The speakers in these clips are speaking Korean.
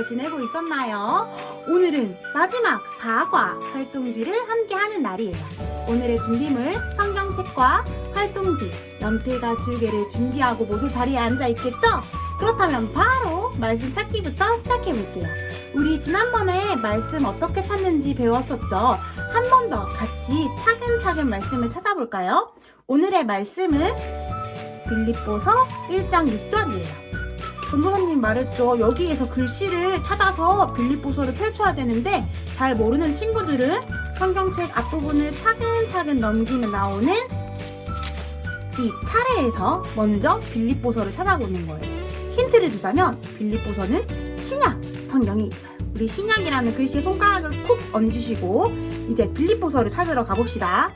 잘 지내고 있었나요? 오늘은 마지막 사과 활동지를 함께 하는 날이에요. 오늘의 준비물 성경책과 활동지, 연필과 줄개를 준비하고 모두 자리에 앉아 있겠죠? 그렇다면 바로 말씀 찾기부터 시작해 볼게요. 우리 지난번에 말씀 어떻게 찾는지 배웠었죠? 한 번 더 같이 차근차근 말씀을 찾아볼까요? 오늘의 말씀은 빌립보서 1장 6절이에요. 전도사님 말했죠. 여기에서 글씨를 찾아서 빌립보서를 펼쳐야 되는데 잘 모르는 친구들은 성경책 앞부분을 차근차근 넘기면 나오는 이 차례에서 먼저 빌립보서를 찾아보는 거예요. 힌트를 주자면 빌립보서는 신약 성경에 있어요. 우리 신약이라는 글씨에 손가락을 콕 얹으시고 이제 빌립보서를 찾으러 가봅시다.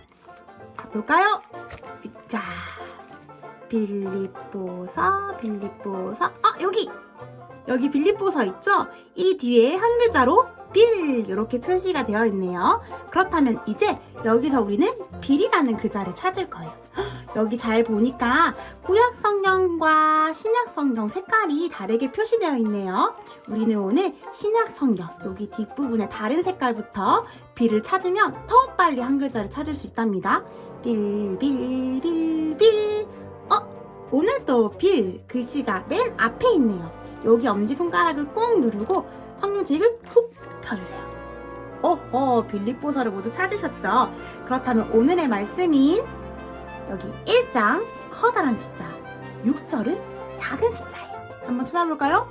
가볼까요? 자, 빌립보서, 빌립보서. 아, 여기! 여기 빌립보서 있죠? 이 뒤에 한 글자로 빌 이렇게 표시가 되어 있네요. 그렇다면 이제 여기서 우리는 빌이라는 글자를 찾을 거예요. 헉, 여기 잘 보니까 구약 성경과 신약 성경 색깔이 다르게 표시되어 있네요. 우리는 오늘 신약 성경 여기 뒷부분에 다른 색깔부터 빌을 찾으면 더 빨리 한 글자를 찾을 수 있답니다. 빌, 빌, 빌, 빌. 어? 오늘도 빌 글씨가 맨 앞에 있네요. 여기 엄지손가락을 꼭 누르고 성경책을 훅 펴주세요. 어허, 빌립보서를 모두 찾으셨죠? 그렇다면 오늘의 말씀인 여기 1장 커다란 숫자, 6절은 작은 숫자예요. 한번 찾아볼까요?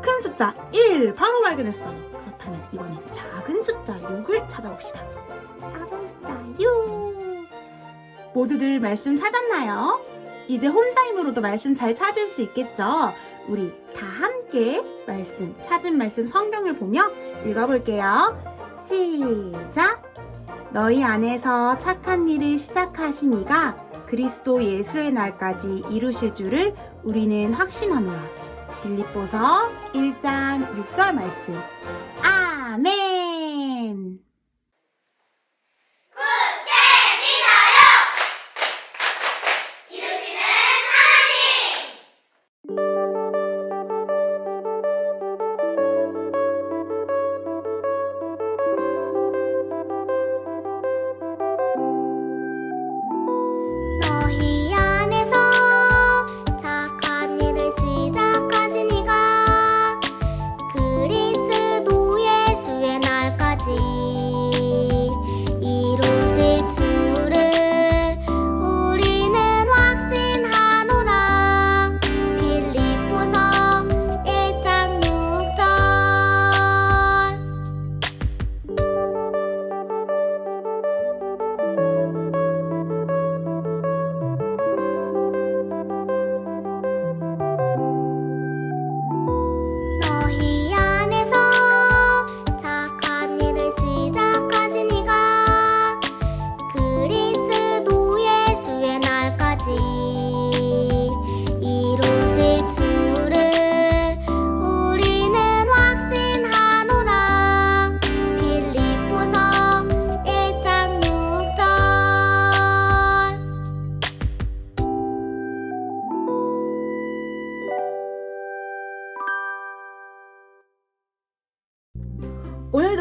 큰 숫자 1 바로 발견했어요. 그렇다면 이번엔 작은 숫자 6을 찾아봅시다. 작은 숫자 6 모두들 말씀 찾았나요? 이제 혼자 힘으로도 말씀 잘 찾을 수 있겠죠? 우리 다 함께 말씀, 찾은 말씀 성경을 보며 읽어볼게요. 시작! 너희 안에서 착한 일을 시작하신 이가 그리스도 예수의 날까지 이루실 줄을 우리는 확신하노라. 빌립보서 1장 6절 말씀. 아멘!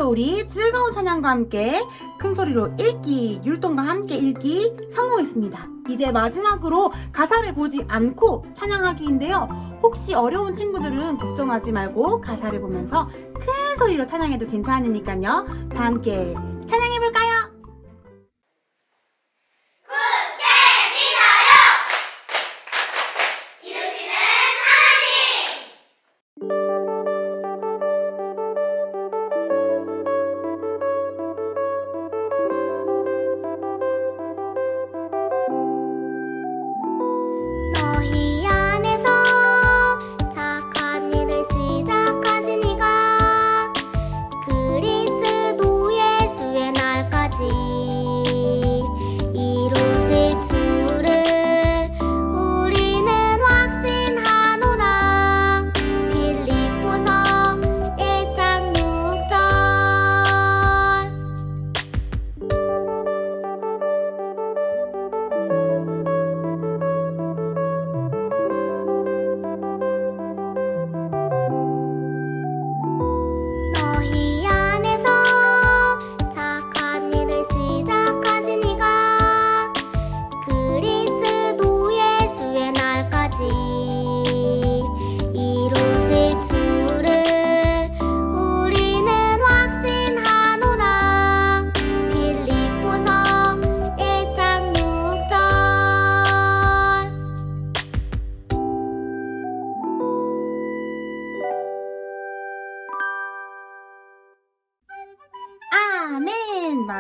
우리 즐거운 찬양과 함께 큰 소리로 읽기, 율동과 함께 읽기 성공했습니다. 이제 마지막으로 가사를 보지 않고 찬양하기인데요. 혹시 어려운 친구들은 걱정하지 말고 가사를 보면서 큰 소리로 찬양해도 괜찮으니까요. 다 함께 찬양해볼까요?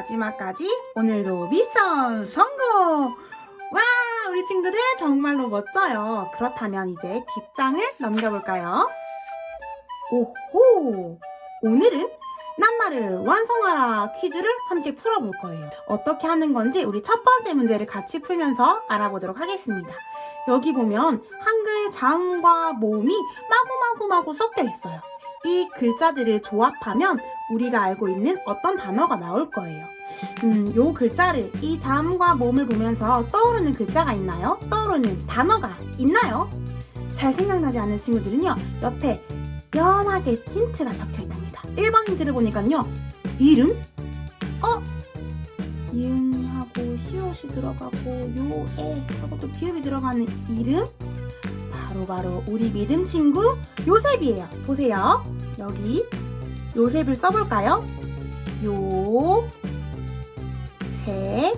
마지막까지 오늘도 미션 성공! 와, 우리 친구들 정말로 멋져요. 그렇다면 이제 뒷장을 넘겨볼까요? 오호! 오늘은 낱말을 완성하라 퀴즈를 함께 풀어볼 거예요. 어떻게 하는 건지 우리 첫 번째 문제를 같이 풀면서 알아보도록 하겠습니다. 여기 보면 한글 자음과 모음이 마구마구마구 섞여 있어요. 이 글자들을 조합하면 우리가 알고 있는 어떤 단어가 나올 거예요. 음, 요 글자를 이 자음과 모음을 보면서 떠오르는 글자가 있나요? 떠오르는 단어가 있나요? 잘 생각나지 않는 친구들은요, 옆에 연하게 힌트가 적혀 있답니다. 1번 힌트를 보니까요, 이름? 어? 이응하고 시옷이 들어가고 요에 하고 또 비읍이 들어가는 이름? 바로바로 우리 믿음 친구 요셉이에요. 보세요. 여기 요셉을 써볼까요? 요, 셉.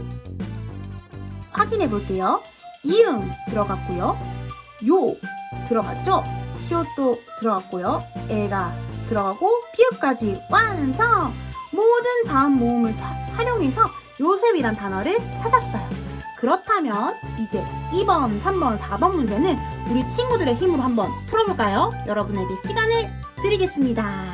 확인해 볼게요. 이응 들어갔고요. 요 들어갔죠? 시옷도 들어갔고요. 애가 들어가고 피읍까지 완성! 모든 자음 모음을 자- 활용해서 요셉이란 단어를 찾았어요. 그렇다면 이제 2번, 3번, 4번 문제는 우리 친구들의 힘으로 한번 풀어볼까요? 여러분에게 시간을 드리겠습니다.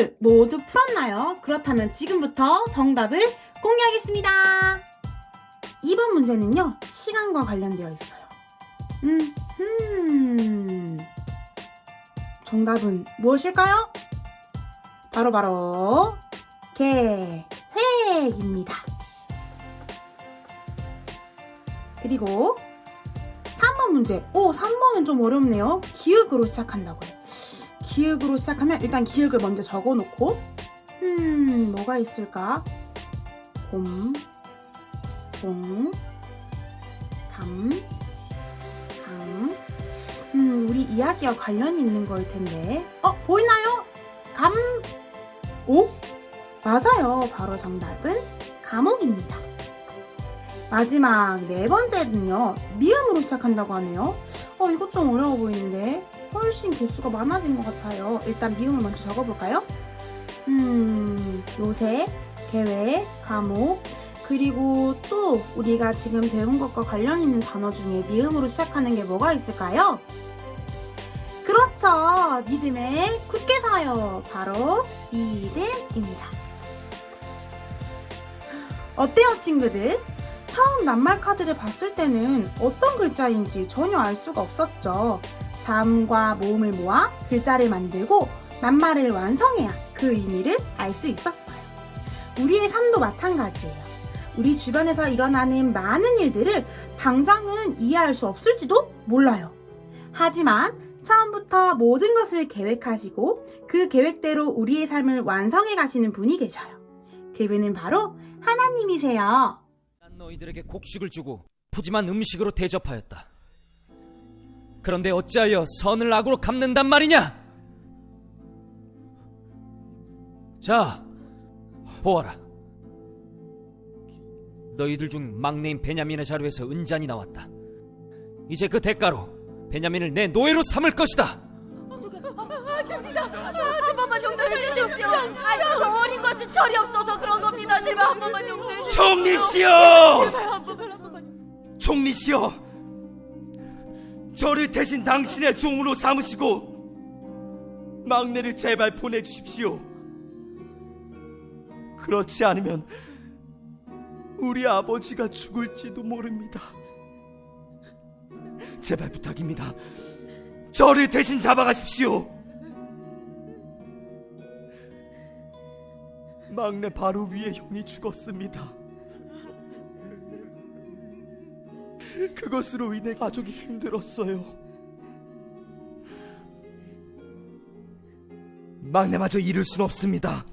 친구들 모두 풀었나요? 그렇다면 지금부터 정답을 공개하겠습니다. 2번 문제는요, 시간과 관련되어 있어요. 음, 음. 정답은 무엇일까요? 바로바로, 계획입니다. 그리고 3번 문제. 오, 3번은 좀 어렵네요. 기읍으로 시작한다고요. 기역으로 시작하면 일단 기역을 먼저 적어놓고 음 뭐가 있을까 곰, 공, 감, 강. 음 우리 이야기와 관련이 있는 거일 텐데 어 보이나요? 감, 옥 맞아요. 바로 정답은 감옥입니다. 마지막 네 번째는요 미음으로 시작한다고 하네요. 어 이것 좀 어려워 보이는데 훨씬 개수가 많아진 것 같아요. 일단 미음을 먼저 적어볼까요? 음, 요새, 계획, 감옥, 그리고 또 우리가 지금 배운 것과 관련 있는 단어 중에 미음으로 시작하는 게 뭐가 있을까요? 그렇죠. 믿음의 굳게 서요. 바로 믿음입니다. 어때요, 친구들? 처음 낱말 카드를 봤을 때는 어떤 글자인지 전혀 알 수가 없었죠. 자음과 모음을 모아 글자를 만들고 낱말을 완성해야 그 의미를 알 수 있었어요. 우리의 삶도 마찬가지예요. 우리 주변에서 일어나는 많은 일들을 당장은 이해할 수 없을지도 몰라요. 하지만 처음부터 모든 것을 계획하시고 그 계획대로 우리의 삶을 완성해 가시는 분이 계셔요. 그분은 바로 하나님이세요. 난 너희들에게 곡식을 주고 푸짐한 음식으로 대접하였다. 그런데 어찌하여 선을 악으로 갚는단 말이냐? 자, 보아라. 너희들 중 막내인 베냐민의 자루에서 은잔이 나왔다. 이제 그 대가로 베냐민을 내 노예로 삼을 것이다. 한 번만 용서해 주십시오. 아니 저 어린 것이 철이 없어서 그런 겁니다. 제발 한 번만 용서해 주십시오. 총리시여! 제발 한 번만 한 번만. 총리시여, 저를 대신 당신의 종으로 삼으시고 막내를 제발 보내주십시오. 그렇지 않으면 우리 아버지가 죽을지도 모릅니다. 제발 부탁입니다. 저를 대신 잡아가십시오. 막내 바로 위에 형이 죽었습니다. 그것으로 인해 가족이 힘들었어요. 막내마저 잃을 순 없습니다.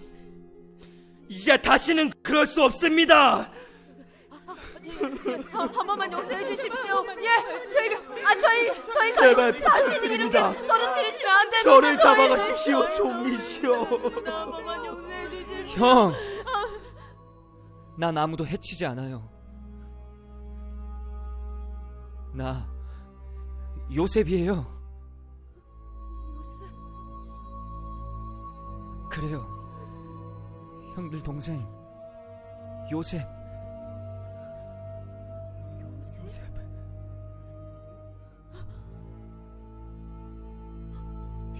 이제 다시는 그럴 수 없습니다. 한, 한 번만 용서해 주십시오. 예, 저희가 아 저희 저희 제발 가족 다시는 이렇게 부탁드립니다. 떨어뜨리시면 안 됩니다. 저를. 잡아가십시오, 종리시여. 한 번만 용서해 주십시오. 형! 난 아무도 해치지 않아요. 나 요셉이에요. 그래요. 형들 동생 요셉. 요셉.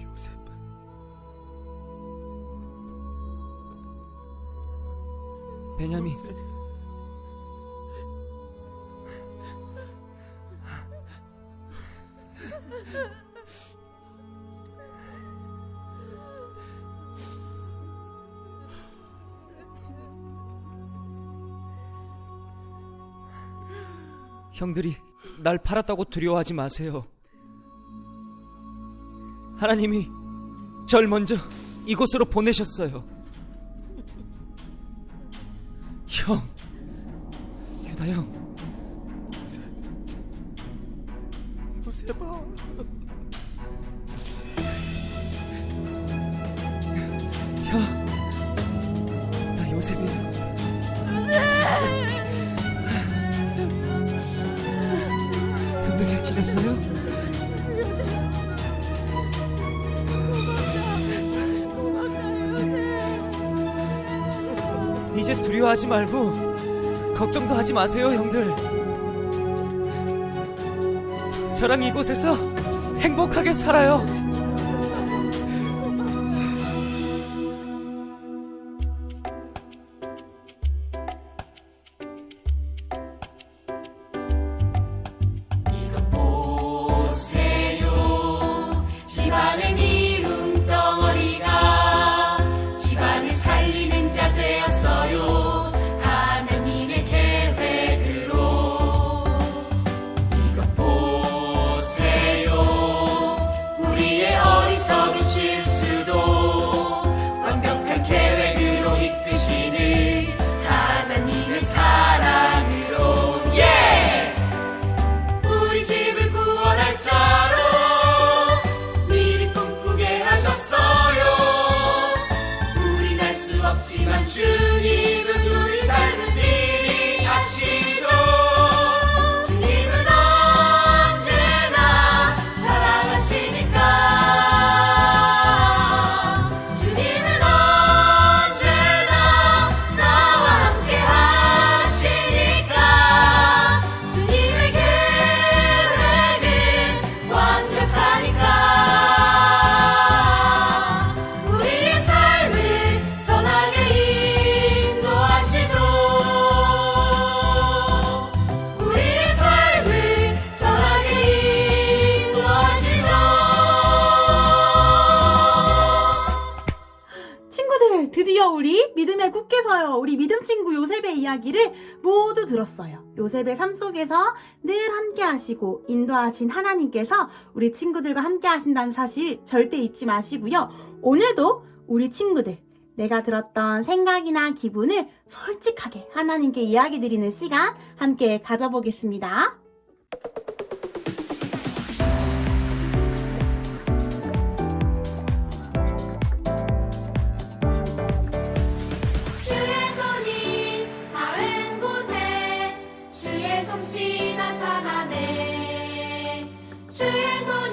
요셉. 베냐민. 형들이 날 팔았다고 두려워하지 마세요. 하나님이 절 먼저 이곳으로 보내셨어요. 형, 유다 형, 형들 잘 지냈어요? 이제 두려워하지 말고 걱정도 하지 마세요, 형들. 저랑 이곳에서 행복하게 살아요. 없 이야기를 모두 들었어요. 요셉의 삶 속에서 늘 함께 하시고 인도하신 하나님께서 우리 친구들과 함께 하신다는 사실 절대 잊지 마시고요. 오늘도 우리 친구들, 내가 들었던 생각이나 기분을 솔직하게 하나님께 이야기 드리는 시간 함께 가져보겠습니다. Jesus.